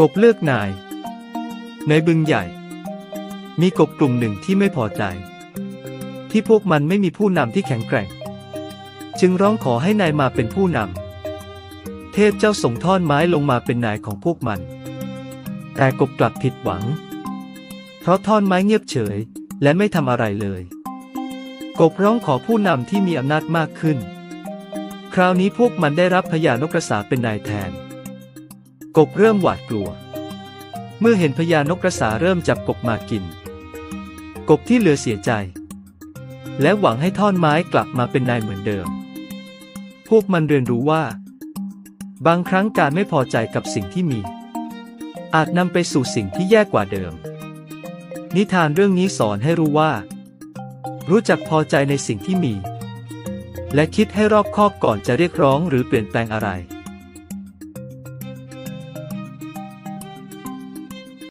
กบเลือกนาย ในบึงใหญ่ มีกบกลุ่มหนึ่งที่ไม่พอใจ ที่พวกมันไม่มีผู้นำที่แข็งแกร่ง จึงร้องขอให้นายมาเป็นผู้นำเทพเจ้าส่งท่อนไม้ลงมาเป็นนายของพวกมัน แต่กบกลับผิดหวัง เพราะท่อนไม้เงียบเฉย และไม่ทำอะไรเลย กบร้องขอผู้นำที่มีอำนาจมากขึ้น คราวนี้พวกมันได้รับพญานกกระสาเป็นนายแทน กบเริ่มหวาดกลัว เมื่อเห็นพญานกกระสาเริ่มจับกบมากิน กบที่เหลือเสียใจ และหวังให้ท่อนไม้กลับมาเป็นนายเหมือนเดิม พวกมันเรียนรู้ว่า บางครั้งการไม่พอใจกับสิ่งที่มี อาจนำไปสู่สิ่งที่แย่กว่าเดิม นิทานเรื่องนี้สอนให้รู้ว่า รู้จักพอใจในสิ่งที่มี และคิดให้รอบคอบก่อนจะเรียกร้องหรือเปลี่ยนแปลงอะไร